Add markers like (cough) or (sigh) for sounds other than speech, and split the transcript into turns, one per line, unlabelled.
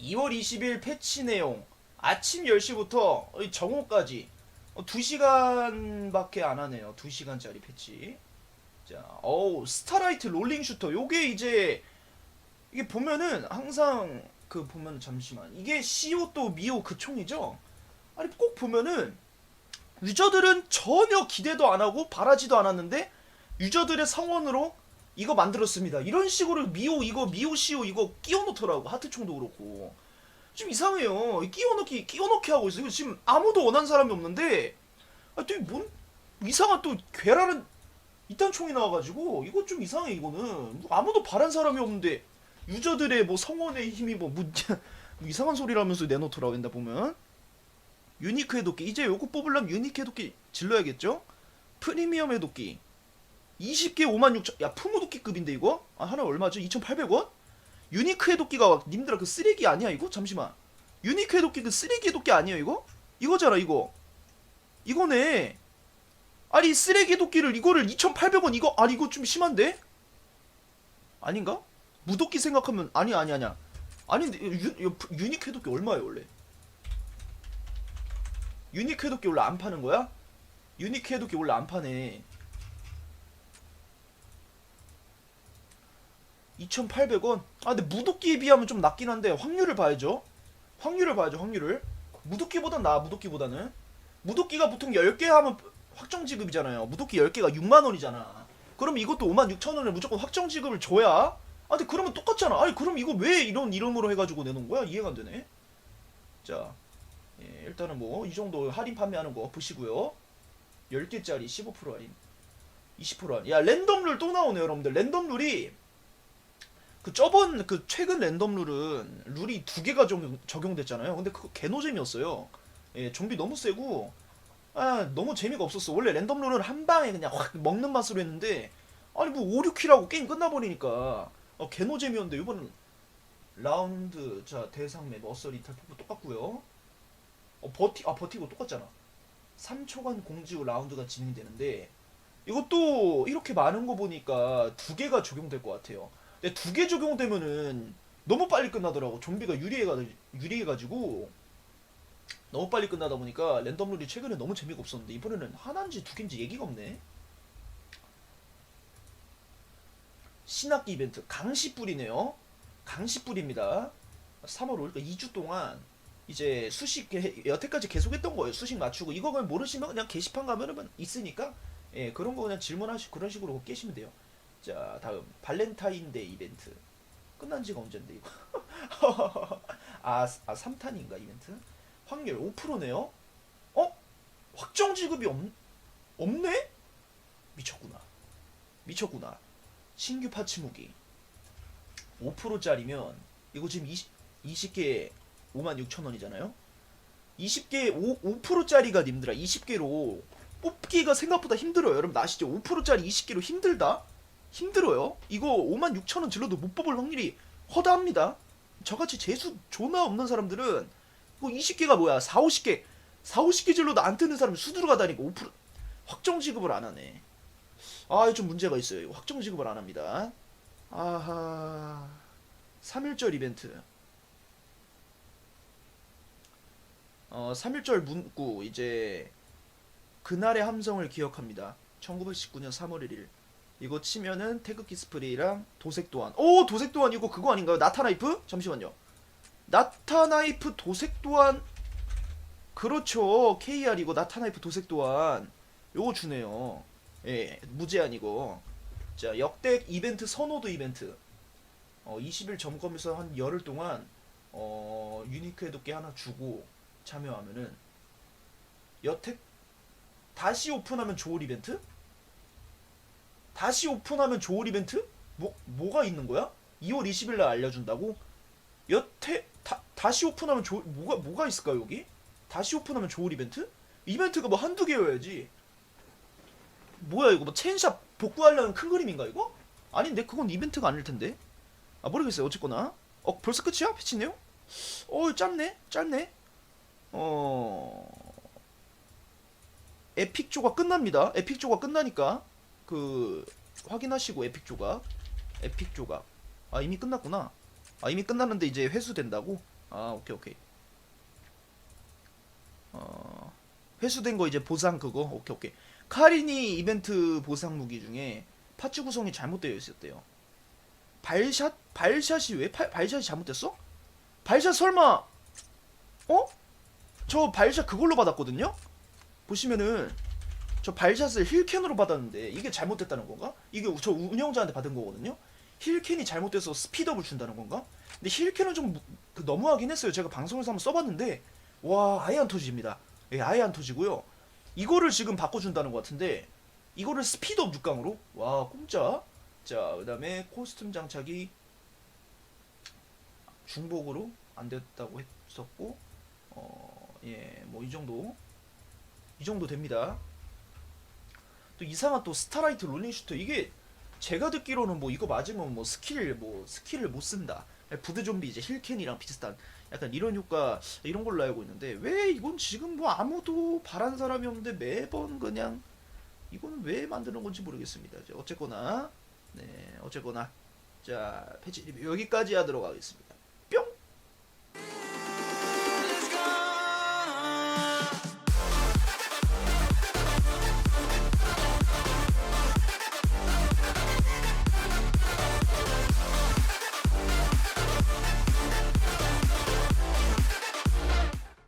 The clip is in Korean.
2월 20일 패치 내용 아침 10시부터 정오까지 2시간밖에 안 하네요. 2시간짜리 패치. 자, 어우, 스타라이트 롤링 슈터. 요게 이제 이게 보면은 항상 그 보면 잠시만. 이게 시오 또 미오 그 총이죠? 아니 꼭 보면은 유저들은 전혀 기대도 안 하고 바라지도 않았는데 유저들의 성원으로 이거 만들었습니다. 이런 식으로 미오 이거 미오 시오 이거 끼워 놓더라고. 하트총도 그렇고. 좀 이상해요. 이 끼워 넣기 끼워 넣기 하고 있어. 이거 지금 아무도 원하는 사람이 없는데 아, 또뭔 이상한 또 괴랄은 이딴 총이 나와가지고 이거 좀 이상해 이거는 뭐 아무도 바란 사람이 없는데 유저들의 뭐 성원의 힘이 뭐, 뭐, (laughs) 뭐 이상한 소리라면서 내놓더라고 된다 보면 유니크 해독기 이제 요거 뽑으려면 유니크 해독기 질러야겠죠? 프리미엄 해독기 20개 56,000, 야, 푸무도끼급인데 이거? 아, 하나 얼마죠? 2,800원? 유니크 해독기가, 님들아, 그 쓰레기 아니야, 이거? 잠시만. 유니크 해독기 그 쓰레기 해독기 아니에요, 이거? 이거잖아, 이거. 이거네. 아니, 쓰레기 해독기를, 이거를 2,800원, 이거, 아니, 이거 좀 심한데? 아닌가? 무독기 생각하면, 아니, 아니, 아니야. 아니, 유, 유, 유니크 해독기 얼마예요, 원래? 유니크 해독기 원래 안 파는 거야? 유니크 해독기 원래 안 파네. 2,800원? 아 근데 무도끼에 비하면 좀 낮긴 한데 확률을 봐야죠. 확률을 봐야죠 확률을. 무도끼보단 나아 무도끼보다는. 무도끼가 보통 10개 하면 확정 지급이잖아요. 무도끼 10개가 6만원이잖아. 그럼 이것도 56,000원을 무조건 확정 지급을 줘야. 아 근데 그러면 똑같잖아. 아니 그럼 이거 왜 이런 이름으로 해가지고 내놓은 거야? 이해가 안 되네. 자 예, 일단은 뭐 이 정도 할인 판매하는 거 보시고요. 10개짜리 15% 할인 20% 할인. 야 랜덤 룰 또 나오네요 여러분들. 랜덤 룰이 그 저번 그 최근 랜덤 룰은 룰이 두 개가 좀 적용됐잖아요. 근데 그거 개노잼이었어요. 예, 좀비 너무 세고 아 너무 재미가 없었어. 원래 랜덤 룰은 한 방에 그냥 확 먹는 맛으로 했는데 아니 뭐 5, 6킬하고 게임 끝나버리니까 어, 개노잼이었는데 이번엔 라운드 자 대상 맵 어서 리탈 폭포 똑같고요. 어 버티 아 버티고 똑같잖아. 3초간 공지 후 라운드가 진행되는데 이것도 이렇게 많은 거 보니까 두 개가 적용될 것 같아요. 근데 두 개 적용되면은 너무 빨리 끝나더라고. 좀비가 유리해가 유리해가지고 너무 빨리 끝나다 보니까 랜덤 룰이 최근에 너무 재미가 없었는데 이번에는 하나인지 두 개인지 얘기가 없네. 신학기 이벤트 강시뿔이네요. 강시뿔입니다. 3월 5일, 그러니까 2주 동안 이제 수식 개- 여태까지 계속했던 거예요. 수식 맞추고 이거 그냥 모르시면 그냥 게시판 가면은 있으니까 예 그런 거 그냥 질문하시 그런 식으로 깨시면 돼요. 자 다음. 발렌타인데이 이벤트. 끝난 지가 언젠데 이거? (laughs) 아, 아 3탄인가 이벤트? 확률 5%네요? 어? 확정 지급이 없, 없네? 미쳤구나. 미쳤구나. 신규 파츠 무기. 5%짜리면 이거 지금 20, 20개 56,000원이잖아요? 20개 5, 5%짜리가 님들아 20개로. 뽑기가 생각보다 힘들어요. 여러분 아시죠 5%짜리 20개로 힘들다 힘들어요. 이거 5만 6천 원 질러도 못 뽑을 확률이 허다합니다. 저같이 재수 존나 없는 사람들은 이거 20개가 뭐야? 4, 50개. 4, 50개 질러도 안 뜨는 사람이 수두로 가다니까 5% 확정 지급을 안 하네. 아, 좀 문제가 있어요. 이거 확정 지급을 안 합니다. 아하. 3일절 이벤트. 어, 3일절 문구 이제 그날의 함성을 기억합니다. 1919년 3월 1일. 이거 치면은 태극기 스프레이랑 도색 도안. 오 도색 도안 이거 그거 아닌가요? 나타 나이프? 잠시만요. 나타 나이프 도색 도안. 그렇죠. KR 이거 나타 나이프 도색 도안. 요거 주네요. 예, 무제한 이거. 자 역대 이벤트 선호도 이벤트. 어 20일 점검에서 한 열흘 동안 어 유니크 해독기 하나 주고 참여하면은 여태 다시 오픈하면 좋을 이벤트? 다시 오픈하면 좋을 이벤트? 뭐 뭐가 있는 거야? 2월 20일 날 알려준다고? 여태 다, 다시 오픈하면 좋 뭐가 뭐가 있을까 여기? 다시 오픈하면 좋을 이벤트? 이벤트가 뭐 한두 개여야지. 뭐야 이거 뭐 체인샵 복구하려는 큰 그림인가 이거? 아닌데 그건 이벤트가 아닐 텐데. 아 모르겠어요 어쨌거나. 어 벌써 끝이야 패치네요? 어 짧네 짧네. 어 에픽 조가 끝납니다. 에픽 조가 끝나니까 그 확인하시고 에픽 조각 에픽 조각. 아 이미 끝났구나. 아 이미 끝났는데 이제 회수된다고? 아 오케이 오케이. 어 회수된 거 이제 보상 그거? 오케이 오케이. 카린이 이벤트 보상 무기 중에 파츠 구성이 잘못되어 있었대요. 발샷? 발샷이 왜 발, 발샷이 잘못됐어? 발샷 설마! 어? 저 발샷 그걸로 받았거든요? 보시면은 저 발샷을 힐캔으로 받았는데 이게 잘못됐다는 건가? 이게 저 운영자한테 받은 거거든요? 힐캔이 잘못돼서 스피드업을 준다는 건가? 근데 힐캔은 좀 무- 그 너무하긴 했어요. 제가 방송에서 한번 써봤는데 와 아예 안 터집니다. 예, 아예 안 터지고요. 이거를 지금 바꿔준다는 것 같은데 이거를 스피드업 6강으로 와 공짜. 자 그다음에 코스튬 장착이 중복으로 안 됐다고 했었고 어 예뭐 이 정도 이 정도 됩니다. 또 이상한 또 스타라이트 롤링 슈터 이게 제가 듣기로는 뭐 이거 맞으면 뭐 스킬 뭐 스킬을 못 쓴다. 부드 좀비 이제 힐캔이랑 비슷한 약간 이런 효과 이런 걸로 알고 있는데 왜 이건 지금 뭐 아무도 바란 사람이 없는데 매번 그냥 이거는 왜 만드는 건지 모르겠습니다. 어쨌거나 네 어쨌거나 자 패치 여기까지 하도록 하겠습니다.